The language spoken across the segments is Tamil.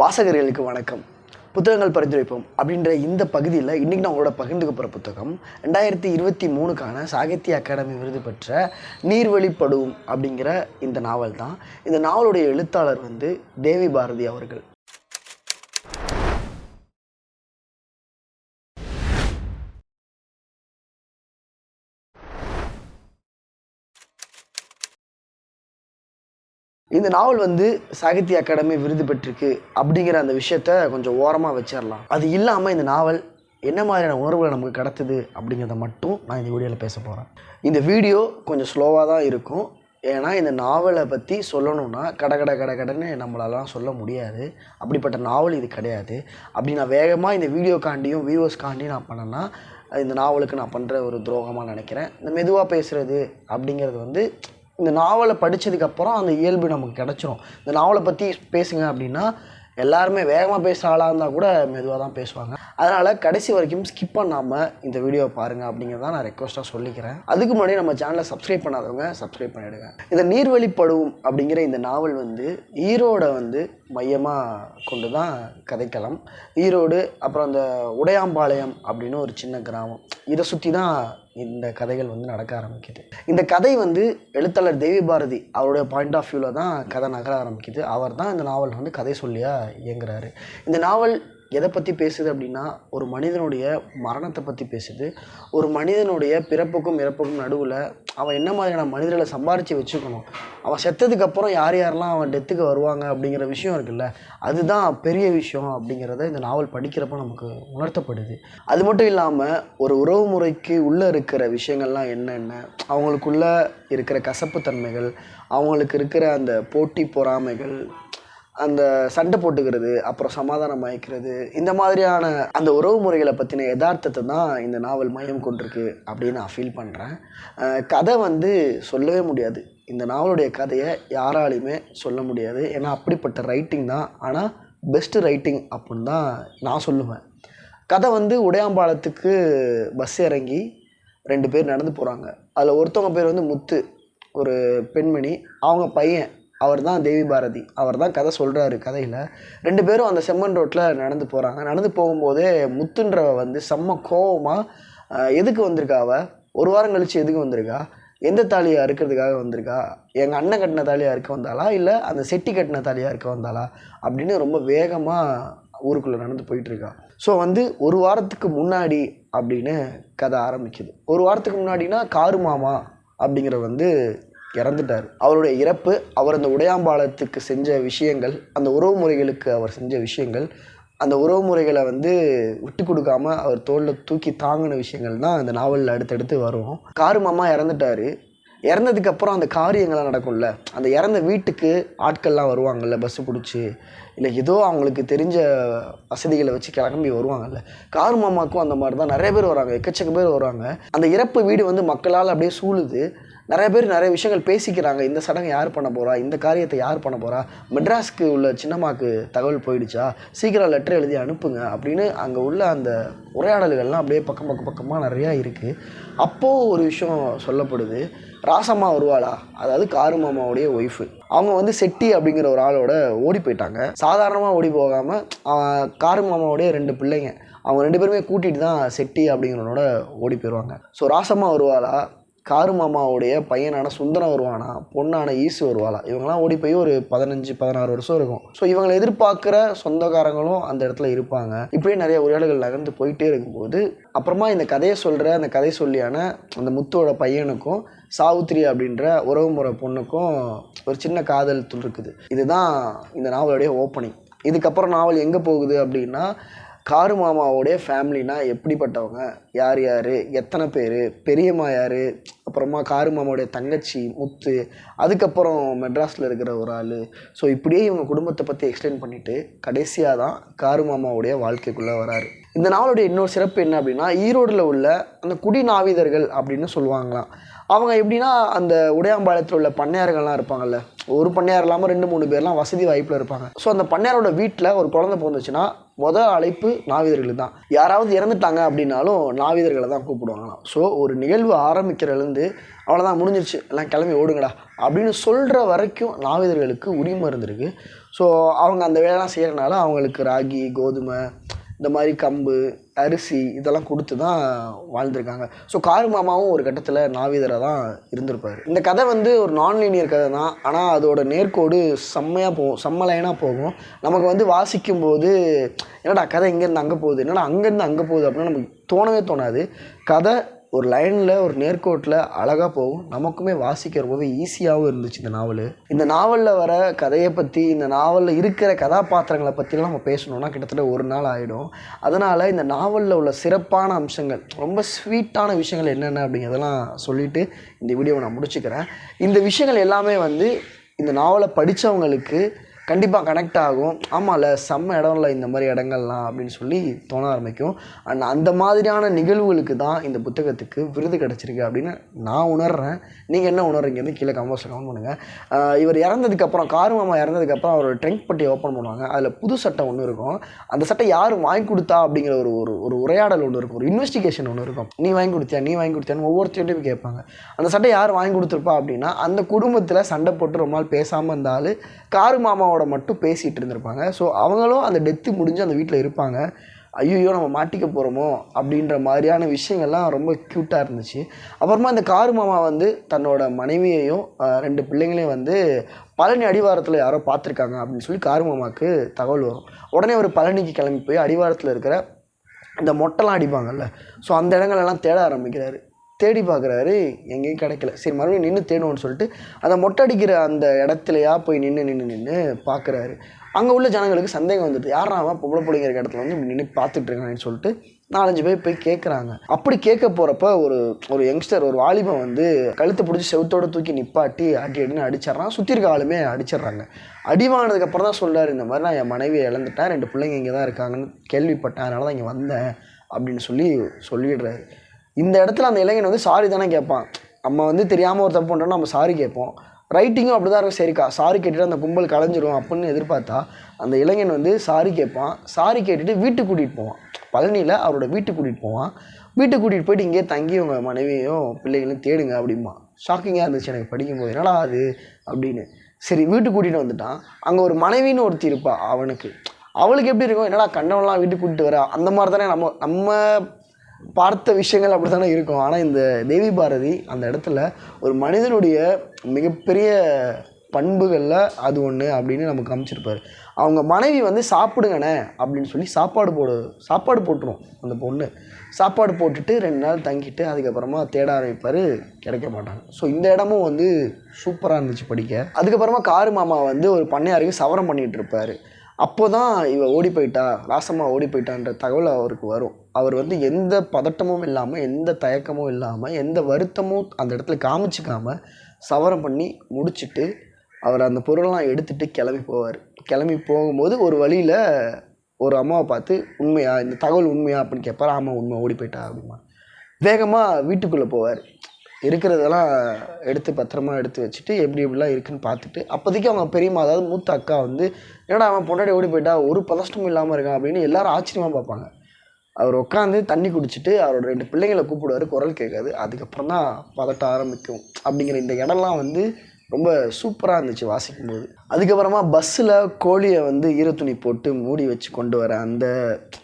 வாசகர்களுக்கு வணக்கம். புத்தகங்கள் பரிந்துரைப்போம் அப்படின்ற இந்த பகுதியில் இன்றைக்கி நான் உங்களோட பகிர்ந்துக்க போகிற புத்தகம் ரெண்டாயிரத்தி இருபத்தி மூணுக்கான சாகித்ய அகாடமி விருது பெற்ற நீர்வழிப்படுவும் அப்படிங்கிற இந்த நாவல் தான் இந்த நாவலுடைய எழுத்தாளர் வந்து தேவி பாரதி அவர்கள். இந்த நாவல் வந்து சாகித்ய அகாடமி விருது பெற்றிருக்கு அப்படிங்கிற அந்த விஷயத்த கொஞ்சம் ஓரமாக வச்சிடலாம் அது இல்லாமல் இந்த நாவல் என்ன மாதிரியான உணர்வுகளை நமக்கு கடத்துது அப்படிங்கிறத மட்டும் நான் இந்த வீடியோவில் பேச போகிறேன் இந்த வீடியோ கொஞ்சம் ஸ்லோவாக தான் இருக்கும். ஏன்னா இந்த நாவலை பற்றி சொல்லணும்னா கட கட கட கடன்னு நம்மளாலாம் சொல்ல முடியாது. அப்படிப்பட்ட நாவல் இது கிடையாது. அப்படி நான் வேகமாக இந்த வீடியோக்காண்டியும் வியூவர்ஸ்க்காண்டியும் நான் பண்ணேன்னா இந்த நாவலுக்கு நான் பண்ணுற ஒரு துரோகமாக நினைக்கிறேன். இந்த மெதுவாக பேசுகிறது அப்படிங்கிறது வந்து இந்த நாவலை படித்ததுக்கப்புறம் அந்த இயல்பு நமக்கு கிடச்சிரும். இந்த நாவலை பற்றி பேசுங்க அப்படின்னா எல்லாருமே வேகமாக பேசுகிற ஆளாக இருந்தால் கூட மெதுவாக தான் பேசுவாங்க. அதனால் கடைசி வரைக்கும் ஸ்கிப் பண்ணாமல் இந்த வீடியோவை பாருங்கள் அப்படிங்கிறத நான் ரெக்வஸ்ட்டாக சொல்லிக்கிறேன். அதுக்கு முன்னாடி நம்ம சேனலை சப்ஸ்கிரைப் பண்ணாதவங்க சப்ஸ்கிரைப் பண்ணிவிடுங்க இந்த நீர்வழிப்படுவும் அப்படிங்கிற இந்த நாவல் வந்து ஈரோடை வந்து மையமாக கொண்டு தான் கதைக்களம். ஈரோடு அப்புறம் அந்த உடையாம்பாளையம் அப்படின்னு ஒரு சின்ன கிராமம். இதை சுற்றி தான் இந்த கதைகள் வந்து நடக்க ஆரம்பிக்குது. இந்த கதை வந்து எழுத்தாளர் தேவி பாரதி அவருடைய பாயிண்ட் ஆஃப் வியூவில் தான் கதை நகர ஆரம்பிக்குது. அவர் தான் இந்த நாவல் வந்து கதை சொல்லியாக இயங்குறாரு. இந்த நாவல் எதை பற்றி பேசுது அப்படின்னா ஒரு மனிதனுடைய மரணத்தை பற்றி பேசுது. ஒரு மனிதனுடைய பிறப்புக்கும் இறப்புக்கும் நடுவில் அவன் என்ன மாதிரியான மனிதர்களை சம்பாரித்து வச்சுக்கணும்? அவன் செத்ததுக்கப்புறம் யார் யாரெல்லாம் அவன் டெத்துக்கு வருவாங்க அப்படிங்கிற விஷயம் இருக்குல்ல அதுதான் பெரிய விஷயம் அப்படிங்கிறத இந்த நாவல் படிக்கிறப்ப நமக்கு உணர்த்தப்படுது. அது மட்டும் இல்லாமல் ஒரு உறவு முறைக்கு உள்ளே இருக்கிற விஷயங்கள்லாம் என்னென்ன அவங்களுக்குள்ளே இருக்கிற கசப்புத்தன்மைகள் அவங்களுக்கு இருக்கிற அந்த போட்டி பொறாமைகள் அந்த சண்டை போட்டுக்கிறது அப்புறம் சமாதானம் மயக்கிறது இந்த மாதிரியான அந்த உறவு முறைகளை பற்றின யதார்த்தத்தை தான் இந்த நாவல் மையம் கொண்டிருக்கு அப்படின்னு நான் ஃபீல் பண்ணுறேன் கதை வந்து சொல்லவே முடியாது. இந்த நாவலுடைய கதையை யாராலையுமே சொல்ல முடியாது. ஏன்னா அப்படிப்பட்ட ரைட்டிங் தான். ஆனால் பெஸ்ட்டு ரைட்டிங் அப்படின்னு தான் நான் சொல்லுவேன். கதை வந்து உடையாம்பாலத்துக்கு பஸ் இறங்கி ரெண்டு பேர் நடந்து போகிறாங்க அதில் ஒருத்தவங்க பேர் வந்து முத்து ஒரு பெண்மணி. அவங்க பையன் அவர் தான் தேவி பாரதி. அவர் தான் கதை சொல்கிறாரு கதையில். ரெண்டு பேரும் அந்த செம்மண் ரோட்டில் நடந்து போகிறாங்க நடந்து போகும்போதே முத்துன்றவ வந்து செம்ம கோவமாக எதுக்கு வந்திருக்கா ஒரு வாரம் கழித்து எதுக்கு வந்திருக்கா? எந்த தாலியாக அறுக்கிறதுக்காக வந்திருக்கா? எங்கள் அண்ணன் கட்டின தாலியாக இருக்க வந்தாளா? இல்லை அந்த செட்டி கட்டின தாலியாக இருக்க வந்தாளா? அப்படின்னு ரொம்ப வேகமாக ஊருக்குள்ளே நடந்து போயிட்டுருக்கா. ஸோ வந்து ஒரு வாரத்துக்கு முன்னாடி அப்படின்னு கதை ஆரம்பிக்குது. ஒரு வாரத்துக்கு முன்னாடினா காரு மாமா அப்படிங்கிற வந்து இறந்துட்டார். அவருடைய இறப்பு அவர் அந்த உடையாம்பாலத்துக்கு செஞ்ச விஷயங்கள் அந்த உறவு முறைகளுக்கு அவர் செஞ்ச விஷயங்கள் அந்த உறவு முறைகளை வந்து விட்டு கொடுக்காம அவர் தோளில் தூக்கி தாங்கின விஷயங்கள் தான் அந்த நாவலில் அடுத்தடுத்து வரும். காரு மாமா இறந்துட்டார். இறந்ததுக்கு அப்புறம் அந்த காரியங்கள்லாம் நடக்கும்ல. அந்த இறந்த வீட்டுக்கு ஆட்கள்லாம் வருவாங்கள்ல பஸ்ஸு பிடிச்சி. இல்லை ஏதோ அவங்களுக்கு தெரிஞ்ச வசதிகளை வச்சு கிளம்பி வருவாங்கல்ல. கார் மாமாக்கும் அந்த மாதிரி தான் நிறைய பேர் வராங்க. எக்கச்சக்க பேர் வருவாங்க அந்த இறப்பு வீடு வந்து மக்களால் அப்படியே சூழுது. நிறைய பேர் நிறைய விஷயங்கள் பேசிக்கிறாங்க. இந்த சடங்கு யார் பண்ண போகிறா இந்த காரியத்தை யார் பண்ண போகிறா மெட்ராஸ்க்கு உள்ள சின்னம்மாக்கு தகவல் போயிடுச்சா? சீக்கிரம் லெட்டர் எழுதி அனுப்புங்க அப்படின்னு அங்கே உள்ள அந்த உரையாடல்கள்லாம் அப்படியே பக்கம் பக்கம் பக்கமாக நிறையா இருக்குது அப்போது ஒரு விஷயம் சொல்லப்படுது. ராசம்மா வருவாளா? அதாவது காரு மாமாவுடைய ஒய்ஃபு அவங்க வந்து செட்டி அப்படிங்கிற ஒரு ஆளோட ஓடி போயிட்டாங்க. சாதாரணமாக ஓடி போகாமல் காரு மாமாவுடைய ரெண்டு பிள்ளைங்க. அவங்க ரெண்டு பேருமே கூட்டிகிட்டு தான் செட்டி அப்படிங்கிறவனோட ஓடி போயிடுவாங்க ஸோ ராசம்மா வருவாளா? காரு மாமாவுடைய பையனான சுந்தரம் வருவானா பொண்ணான ஈசு வருவாளா? இவங்கெல்லாம் ஓடி போய் ஒரு பதினஞ்சு பதினாறு வருஷம் இருக்கும். ஸோ இவங்களை எதிர்பார்க்குற சொந்தக்காரங்களும் அந்த இடத்துல இருப்பாங்க. இப்படியே நிறைய உரையாடல்கள் நகர்ந்து போயிட்டே இருக்கும்போது அப்புறமா இந்த கதையை சொல்கிற அந்த கதை சொல்லியான அந்த முத்தோட பையனுக்கும் சாவுத்ரி அப்படின்ற உறவுமுறை பொண்ணுக்கும் ஒரு சின்ன காதல் துள் இருக்குது. இதுதான் இந்த நாவலுடைய ஓப்பனிங் இதுக்கப்புறம் நாவல் எங்கே போகுது அப்படின்னா காரு மாமாவோடைய ஃபேமிலினா எப்படிப்பட்டவங்க? யார் யார்? எத்தனை பேர்? பெரியம்மா யார்? அப்புறமா காரு மாமாவுடைய தங்கச்சி முத்து அதுக்கப்புறம் மெட்ராஸில் இருக்கிற ஒரு ஆள். ஸோ இப்படியே இவங்க குடும்பத்தை பற்றி எக்ஸ்பிளைன் பண்ணிவிட்டு கடைசியாக தான் காரு மாமாவுடைய வாழ்க்கைக்குள்ளே வராரு. இந்த நாவலுடைய இன்னொரு சிறப்பு என்ன அப்படின்னா ஈரோடில் உள்ள அந்த குடிநாவிதர்கள் அப்படின்னு சொல்லுவாங்களாம். அவங்க எப்படின்னா அந்த உடையாம்பாளையத்தில் உள்ள பண்ணையார்கள்லாம் இருப்பாங்கல்ல ஒரு பண்ணையார் இல்லாமல் ரெண்டு மூணு பேர்லாம் வசதி வாய்ப்பில் இருப்பாங்க. ஸோ அந்த பண்ணையாரோட வீட்டில் ஒரு குழந்தை பிறந்துச்சுன்னா முதல் அழைப்பு நாவிதர்கள் தான் யாராவது இறந்துட்டாங்க அப்படின்னாலும் நாவிதர்களை தான் கூப்பிடுவாங்களாம். ஸோ ஒரு நிகழ்வு ஆரம்பிக்கிறதுலேருந்து அவ்வளோதான் முடிஞ்சிருச்சு. எல்லாம் கிளம்பி ஓடுங்கடா. அப்படின்னு சொல்கிற வரைக்கும் நாவிதர்களுக்கு உரிமை இருந்திருக்கு. ஸோ அவங்க அந்த வேலைலாம் செய்கிறனால அவங்களுக்கு ராகி கோதுமை இந்த மாதிரி கம்பு அரிசி இதெல்லாம் கொடுத்து தான் வாழ்ந்திருக்காங்க. ஸோ காரு மாமாவும் ஒரு கட்டத்தில் நாவிதராக தான் இருந்திருப்பார். இந்த கதை வந்து ஒரு நான் லீனியர் கதை தான் ஆனால் அதோட நேர்கோடு செம்மையாக போகும். செம்ம லைனாக போகும். நமக்கு வந்து வாசிக்கும் போது என்னடா கதை இங்கேருந்து அங்கே போகுது என்னடா அங்கேருந்து அங்கே போகுது அப்படின்னு நமக்கு தோணவே தோணாது. கதை ஒரு லைனில் ஒரு நேர்கோட்டில் அழகாக போகும். நமக்குமே வாசிக்க ரொம்பவே ஈஸியாகவும் இருந்துச்சு இந்த நாவல். இந்த நாவலில் வர கதையை பற்றி இந்த நாவலில் இருக்கிற கதாபாத்திரங்களை பற்றிலாம் நம்ம பேசணுன்னா கிட்டத்தட்ட ஒரு நாள் ஆகிடும் அதனால் இந்த நாவலில் உள்ள சிறப்பான அம்சங்கள் ரொம்ப ஸ்வீட்டான விஷயங்கள் என்னென்ன அப்படிங்கிறதெல்லாம் சொல்லிவிட்டு இந்த வீடியோவை நான் முடிச்சுக்கிறேன். இந்த விஷயங்கள் எல்லாமே வந்து இந்த நாவலை படித்தவங்களுக்கு கண்டிப்பாக கனெக்ட் ஆகும். ஆமாம்ல செம்ம இடம்ல இந்த மாதிரி இடங்கள்லாம் அப்படின்னு சொல்லி தோண ஆரம்பிக்கும். அண்ட் அந்த மாதிரியான நிகழ்வுகளுக்கு தான் இந்த புத்தகத்துக்கு விருது கிடச்சிருக்கு அப்படின்னு நான் உணர்றேன். நீங்கள் என்ன உணர்றீங்கன்னு கீழே கமெண்ட்ஸில் கமெண்ட் பண்ணுங்கள் இவர் இறந்ததுக்கப்புறம் காரு மாமா இறந்ததுக்கப்புறம் அவர் ட்ரெங்க் பட்டி ஓப்பன் பண்ணுவாங்க. அதில் புது சட்டை ஒன்று இருக்கும். அந்த சட்டை யார் வாங்கி கொடுத்தா அப்படிங்கிற ஒரு ஒரு ஒரு உரையாடல் ஒன்று இருக்கும். ஒரு இன்வெஸ்டிகேஷன் ஒன்று இருக்கும். நீ வாங்கி கொடுத்தியா நீ வாங்கி கொடுத்தியான்னு ஒவ்வொருத்தையும் கேட்பாங்க. அந்த சட்டை யார் வாங்கி கொடுத்துருப்பா அப்படின்னா அந்த குடும்பத்தில் சண்டை போட்டு ரொம்ப நாள் பேசாமல் இருந்தாலும் காரு மாமா அம்மாவோட மட்டும் பேசிகிட்டு இருந்திருப்பாங்க. ஸோ அவங்களும் அந்த டெத்து முடிஞ்சு அந்த வீட்டில் இருப்பாங்க. ஐயோ நம்ம மாட்டிக்க போகிறோமோ அப்படின்ற மாதிரியான விஷயங்கள்லாம் ரொம்ப க்யூட்டாக இருந்துச்சு. அப்புறமா இந்த காரு மாமா வந்து தன்னோட மனைவியையும் ரெண்டு பிள்ளைங்களையும் வந்து பழனி அடிவாரத்தில் யாரோ பார்த்துருக்காங்க அப்படின்னு சொல்லி காரு மாமாவுக்கு தகவல் வரும். உடனே ஒரு பழனிக்கு கிளம்பி போய் அடிவாரத்தில் இருக்கிற இந்த மொட்டைலாம் அடிப்பாங்கல்ல. ஸோ அந்த இடங்களெல்லாம் தேட ஆரம்பிக்கிறாரு. தேடி பார்க்குறாரு எங்கேயும் கிடைக்கல. சரி மறுபடியும் நின்று தேடுவோம்னு சொல்லிட்டு அந்த மொட்டை அடிக்கிற அந்த இடத்துலையா போய் நின்று நின்று நின்று பார்க்குறாரு. அங்கே உள்ள ஜனங்களுக்கு சந்தேகம் வந்துட்டு யாரா அவன் பொம்பளை பிள்ளைங்க இருக்க இடத்துல வந்து இப்படி நின்று பார்த்துட்டு இருக்காங்கன்னு சொல்லிட்டு நாலஞ்சு பேர் போய் கேட்குறாங்க அப்படி கேட்க போகிறப்ப ஒரு ஒரு யங்ஸ்டர் ஒரு வாலிபன் வந்து கழுத்தை பிடிச்சி செவுத்தோட தூக்கி நிப்பாட்டி அடி அடின்னு அடிச்சிட்றான். சுற்றி இருக்க ஆளுமே அடிச்சிடுறாங்க. அடிவானதுக்கப்புறம் தான் சொல்கிறார் இந்த மாதிரி நான் என் மனைவியை இழந்துட்டேன் ரெண்டு பிள்ளைங்க இங்கே தான் இருக்காங்கன்னு கேள்விப்பட்டேன் அதனால தான் இங்கே வந்தேன் அப்படின்னு சொல்லி சொல்லிடுறாரு. இந்த இடத்துல அந்த இளைஞன் வந்து சாரி தானே கேட்பான். நம்ம வந்து தெரியாமல் ஒரு தப்பு பண்ணுறோம் நம்ம சாரி கேட்போம். ரைட்டிங்கும் அப்படி தான் இருக்கும். சரிக்கா சாரி கேட்டுட்டு அந்த கும்பல் கலைஞ்சிரும் அப்படின்னு எதிர்பார்த்தா அந்த இளைஞன் வந்து சாரி கேட்பான். சாரி கேட்டுட்டு வீட்டுக்கு கூட்டிகிட்டு போவான். பழனியில் அவரோட வீட்டுக்கு கூட்டிகிட்டு போவான். வீட்டுக்கு கூட்டிகிட்டு போயிட்டு இங்கேயே தங்கி உங்கள் மனைவியையும் பிள்ளைகளையும் தேடுங்க அப்படிமா ஷாக்கிங்காக இருந்துச்சு எனக்கு படிக்கும்போது. என்னடா அது? அப்படின்னு. சரி வீட்டுக்கு கூட்டிகிட்டு வந்துட்டான். அங்கே ஒரு மனைவின்னு ஒருத்தி இருப்பா அவனுக்கு. அவளுக்கு எப்படி இருக்கும்? என்னடா கண்டவன்லாம் வீட்டுக்கு கூட்டிட்டு வர? அந்த மாதிரி தானே நம்ம நம்ம பார்த்த விஷயங்கள் அப்படி தானே இருக்கும். ஆனால் இந்த தேவி பாரதி அந்த இடத்துல ஒரு மனிதனுடைய மிகப்பெரிய பண்புகளில் அது ஒன்று அப்படின்னு நமக்கு காமிச்சிருப்பார். அவங்க மனைவி வந்து சாப்பிடுங்கண்ணே அப்படின்னு சொல்லி சாப்பாடு போடு சாப்பாடு போட்டுரும் அந்த பொண்ணு. சாப்பாடு போட்டுட்டு ரெண்டு நாள் தங்கிட்டு அதுக்கப்புறமா தேட ஆரம்பிப்பார் கிடைக்க மாட்டாங்க. ஸோ இந்த இடமும் வந்து சூப்பராக இருந்துச்சு படிக்க. அதுக்கப்புறமா காரு மாமா வந்து ஒரு பண்ணையாருக்கு சவரம் பண்ணிகிட்டு இருப்பார். அப்போ தான் இவ ஓடி போயிட்டா ராசம்மா ஓடி போயிட்டான்ற தகவல் அவருக்கு வரும். அவர் வந்து எந்த பதட்டமும் இல்லாமல் எந்த தயக்கமும் இல்லாமல் எந்த வருத்தமும் அந்த இடத்துல காமிச்சிக்காம சவரம் பண்ணி முடிச்சுட்டு அவர் அந்த பொருளெல்லாம் எடுத்துகிட்டு கிளம்பி போவார். கிளம்பி போகும்போது ஒரு வழியில் ஒரு அம்மாவை பார்த்து உண்மையா? இந்த தகவல் உண்மையா? அப்படின்னு கேட்பார். ஆமாம் உண்மை. ஓடி போயிட்டா அப்படிமா. வேகமாக வீட்டுக்குள்ளே போவார். இருக்கிறதெல்லாம் எடுத்து பத்திரமா எடுத்து வச்சுட்டு எப்படி எப்படிலாம் இருக்குன்னு பார்த்துட்டு அப்போதைக்கு அவங்க பெரியம்மா அதாவது மூத்த அக்கா வந்து என்னடா அவன் பொண்டாடி ஓடி போயிட்டா? ஒரு பதஷ்டமும் இல்லாமல் இருக்கான் அப்படின்னு எல்லாரும் ஆச்சரியமாக பார்ப்பாங்க. அவர் உட்காந்து தண்ணி குடிச்சிட்டு அவரோட ரெண்டு பிள்ளைங்களை கூப்பிடுவார் குரல் கேட்காது. அதுக்கப்புறம் தான் பதட்ட ஆரம்பிக்கும். அப்படிங்கிற இந்த இடம்லாம் வந்து ரொம்ப சூப்பராக இருந்துச்சு வாசிக்கும்போது. அதுக்கப்புறமா பஸ்ஸில் கோழியை வந்து ஈரத்துணி போட்டு மூடி வச்சு கொண்டு வர அந்த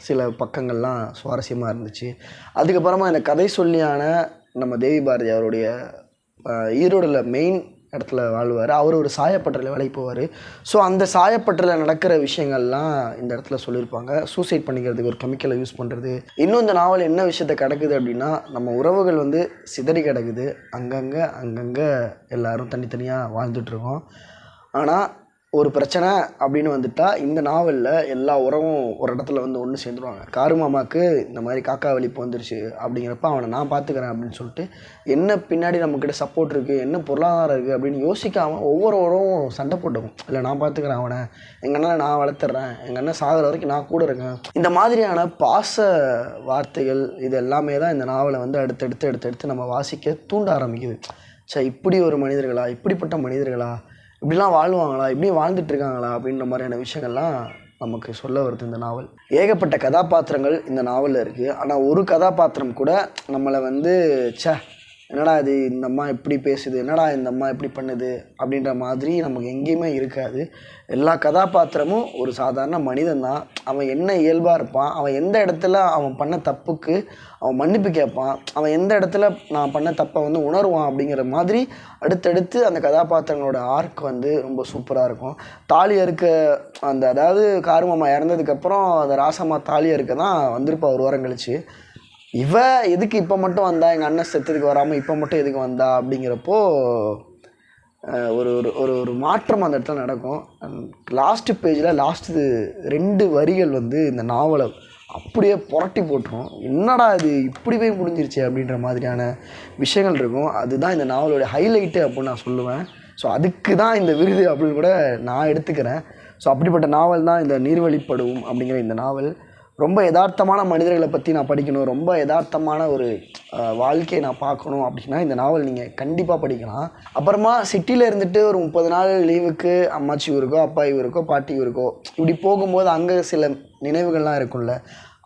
சில பக்கங்கள்லாம் சுவாரஸ்யமாக இருந்துச்சு. அதுக்கப்புறமா இந்த கதை சொல்லியான நம்ம தேவி பாரதி அவருடைய ஈரோடில் மெயின் இடத்துல வாழ்வார். அவர் ஒரு சாயப்பட்டறையில் வேலைக்கு போவார். ஸோ அந்த சாயப்பட்டறையில் நடக்கிற விஷயங்கள்லாம் இந்த இடத்துல சொல்லியிருப்பாங்க. சூசைட் பண்ணிக்கிறதுக்கு ஒரு கெமிக்கலை யூஸ் பண்ணுறது இன்னும் இந்த நாவல் என்ன விஷயத்த கிடக்குது அப்படின்னா நம்ம உறவுகள் வந்து சிதறி கிடக்குது. அங்கங்கே அங்கங்கே எல்லோரும் தனித்தனியாக வாழ்ந்துட்டுருக்கோம் ஆனால் ஒரு பிரச்சனை அப்படின்னு வந்துட்டா இந்த நாவலில் எல்லா உறவும் ஒரு இடத்துல வந்து ஒன்று சேர்ந்துருவாங்க. காரு மாமாவுக்கு இந்த மாதிரி காக்கா வலிப்பு வந்துருச்சு அப்படிங்கிறப்ப அவனை நான் பார்த்துக்கிறேன் அப்படின்னு சொல்லிட்டு என்ன பின்னாடி நம்மக்கிட்ட சப்போர்ட் இருக்குது என்ன பொருளாதாரம் இருக்குது அப்படின்னு யோசிக்காமல் ஒவ்வொரு உறவும் சண்டை போட்டுக்கும். இல்லை நான் பார்த்துக்கிறேன் அவனை. எங்கள் அண்ணனை நான் வளர்த்துறேன். எங்கள் அண்ணன் சாகிற வரைக்கும் நான் கூட இருக்கேன். இந்த மாதிரியான பாச வார்த்தைகள் இது எல்லாமே தான் இந்த நாவலை வந்து அடுத்தடுத்து அடுத்தடுத்து நம்ம வாசிக்க தூண்ட ஆரம்பிக்குது. சே இப்படி ஒரு மனிதர்களா? இப்படிப்பட்ட மனிதர்களா? இப்படிலாம் வாழ்வாங்களா? இப்படியும் வாழ்ந்துட்டு இருக்காங்களா அப்படின்ற மாதிரியான விஷயங்கள்லாம் நமக்கு சொல்ல வருது இந்த நாவல். ஏகப்பட்ட கதாபாத்திரங்கள் இந்த நாவலில் இருக்குது ஆனால் ஒரு கதாபாத்திரம் கூட நம்மளை வந்து சே என்னடா இது இந்த அம்மா எப்படி பேசுது என்னடா இந்த அம்மா இப்படி பண்ணுது அப்படின்ற மாதிரி நமக்கு எங்கேயுமே இருக்காது. எல்லா கதாபாத்திரமும் ஒரு சாதாரண மனிதன் தான் அவன் என்ன இயல்பாக இருப்பான் அவன் எந்த இடத்துல அவன் பண்ண தப்புக்கு அவன் மன்னிப்பு கேட்பான் அவன் எந்த இடத்துல நான் பண்ண தப்பை வந்து உணருவான் அப்படிங்கிற மாதிரி அடுத்தடுத்து அந்த கதாபாத்திரங்களோட ஆர்க் வந்து ரொம்ப சூப்பராக இருக்கும். தாலி அறுக்க அந்த அதாவது காருமாமா இறந்ததுக்கப்புறம் அந்த ராசம்மா தாலி அறுக்க தான் வந்திருப்பா ஒரு வாரம் கழிச்சு. இவ எதுக்கு இப்போ மட்டும் வந்தா? எங்கள் அண்ணன் செத்ததுக்கு வராமல் இப்போ மட்டும் எதுக்கு வந்தா? அப்படிங்கிறப்போ ஒரு ஒரு ஒரு ஒரு மாற்றம் அந்த இடத்துல நடக்கும். லாஸ்ட்டு பேஜில் லாஸ்ட்டு ரெண்டு வரிகள் வந்து இந்த நாவலை அப்படியே புரட்டி போட்டுரும். என்னடா இது இப்படி போய் முடிஞ்சிருச்சு அப்படின்ற மாதிரியான விஷயங்கள் இருக்கும். அதுதான் இந்த நாவலோடைய ஹைலைட்டு அப்படின்னு நான் சொல்லுவேன். ஸோ அதுக்கு தான் இந்த விருது அப்படின்னு கூட நான் எடுத்துக்கிறேன். ஸோ அப்படிப்பட்ட நாவல் தான் இந்த நீர்வழிப்படும் அப்படிங்கிற இந்த நாவல். ரொம்ப யதார்த்தமான மனிதர்களை பற்றி நான் படிக்கணும். ரொம்ப யதார்த்தமான ஒரு வாழ்க்கையை நான் பார்க்கணும் அப்படின்னா இந்த நாவல் நீங்கள் கண்டிப்பாக படிக்கலாம். அப்புறமா சிட்டியில் இருந்துட்டு ஒரு முப்பது நாள் லீவுக்கு அம்மாச்சி ஊருக்கோ அப்பா ஊருக்கோ பாட்டி ஊருக்கோ இப்படி போகும்போது அங்கே சில நினைவுகள்லாம் இருக்கும்ல.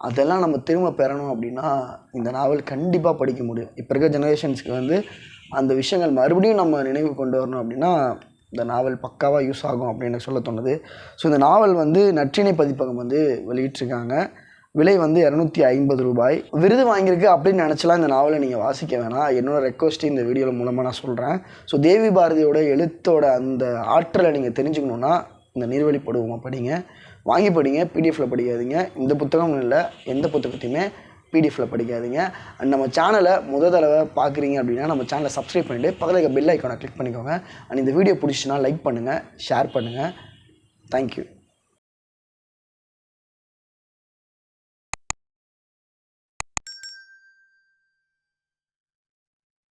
அதெல்லாம் நம்ம திரும்ப பெறணும் அப்படின்னா இந்த நாவல் கண்டிப்பாக படிக்க முடியும். இப்போ இருக்க ஜெனரேஷன்ஸ்க்கு வந்து அந்த விஷயங்கள் மறுபடியும் நம்ம நினைவு கொண்டு வரணும் அப்படின்னா இந்த நாவல் பக்காவாக யூஸ் ஆகும் அப்படின்னு எனக்கு சொல்ல தோணுது. ஸோ இந்த நாவல் வந்து நற்றிணை பதிப்பகம் வந்து வெளியிட்டிருக்காங்க. விலை வந்து இரநூத்தி ஐம்பது ரூபாய். விருது வாங்கியிருக்கு அப்படின்னு நினச்சலாம் இந்த நாவலை நீங்கள் வாசிக்க வேணாம். என்னோட ரெக்வஸ்ட்டு இந்த வீடியோவில் மூலமாக நான் சொல்கிறேன் ஸோ தேவி பாரதியோட எழுத்தோட அந்த ஆற்றலை நீங்கள் தெரிஞ்சுக்கணுன்னா இந்த நீர்வழிப்படுவோமா படிங்க. வாங்கி படிங்க. பிடிஎஃப்பில் படிக்காதீங்க. இந்த புத்தகம்னு இல்லை. எந்த புத்தகத்தையுமே பிடிஎஃப்பில் படிக்காதீங்க. அண்ட் நம்ம சேனலை முத தடவை பார்க்குறீங்க அப்படின்னா நம்ம சேனலை சப்ஸ்கிரைப் பண்ணிவிட்டு பக்கத்தில் இருக்க பெல் ஐக்கானை கிளிக் பண்ணிக்கோங்க. அண்ட் இந்த வீடியோ பிடிச்சின்னா லைக் பண்ணுங்கள் ஷேர் பண்ணுங்கள் தேங்க்யூ